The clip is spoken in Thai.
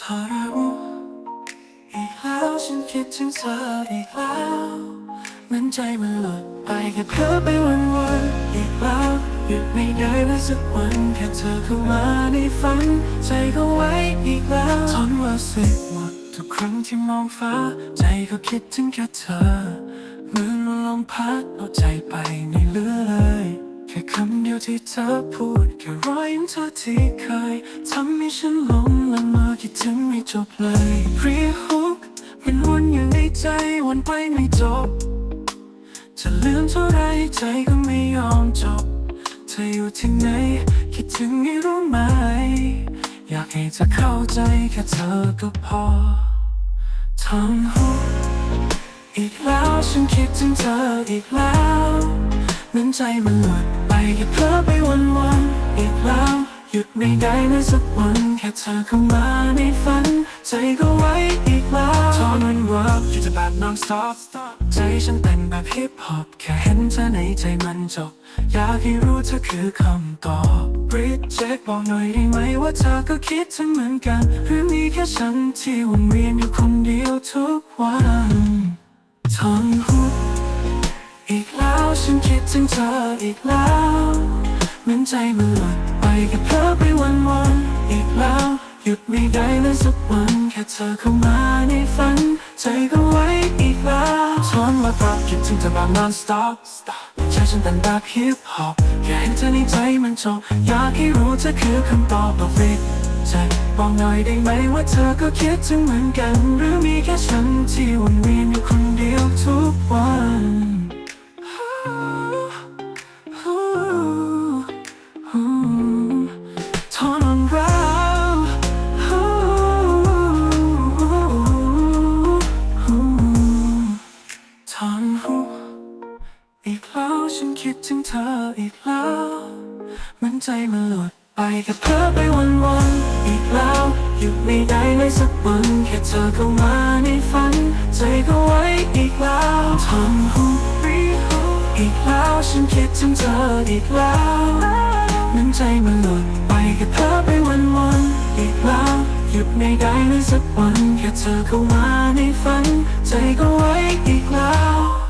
ทรมอีกแล้วฉันคิดถึงเธออีกแล้วเหมือนใจมันหลุดไปแค่เพ้อไปวันวันอีกแล้วหยุดไม่ได้เลยสักวันแค่เธอเข้ามาในฝัน ใจก็ไว้อีกแล้วทนว่าสิหมดทุกครั้งที่มองฟ้า ใจก็คิดถึงแค่เธอเหมือนลมพัดเอาใจไปไม่เหลือเลยแค่คำเดียวที่เธอพูดแค่รอยยิ้มเธอที่เคยทำให้ฉันหลงละเมอ จบเลยพรีฮุกมันวนอยู่ในใจวนไปไม่จบ จะลืมเท่าไรใจก็ไม่ยอมจบ เธออยู่ที่ไหน คิดถึงไม่รู้ไหม อยากให้เธอเข้าใจแค่เธอก็พอทำหูอีกแล้วฉันคิดถึงเธออีกแล้วเหมือนใจมันหลุดไปแค่เพ้อไป หยุดไม่ได้ในสักวันแค่เธอเข้ามาในฝัน ใจก็ไว้อีกแล้วทอนมันเวิร์กอยู่จะแบบ non stop ใจฉันเต้นแบบฮิปฮอปแค่เห็นเธอในใจมันจบ อยากให้รู้เธอคือคำตอบบริดเจ็คบอกหน่อยได้ไหมว่าเธอก็คิดถึงเหมือนกัน หรือมีแค่ฉันที่วนเวียนอยู่คนเดียวทุกวันทอนหุบอีกแล้วฉันคิดถึงเธออีกแล้ว ใจมันหลุดไปแค่เพ้อไปวันวันอีกแล้ว หยุดไม่ได้เลยสักวัน แค่เธอเข้ามาในฝัน ใจก็ไว้อีกแล้วทนว่าเพราะคิดถึงเธอแบบ non stop ใจฉันเต้นแบบฮิปฮอปแค่เห็นเธอในใจมันจบอยากให้รู้เธอคือคำตอบบอกวิใจบอกหน่อยได้ไหมว่าเธอก็คิดถึงเหมือนกัน หรือมีแค่ฉันที่วนเวียนอยู่คนเดียวทุก ทอนหูอีกแล้วฉันคิดถึงเธออีกแล้วเหมันใจมันหลุดไปกับเธอไปวันวันอีกแล้วหยุดไม่ได้เลยสักวันแค่เธอเข้ามาในฝัน ใจก็ไว้อีกแล้วทอนหูอีกแล้วฉันคิดถึงเธออีกแล้ว ยุดไม่ได้เลยสักวัน แค่เธอเข้ามาในฝัน ใจก็ไว้อีกแล้ว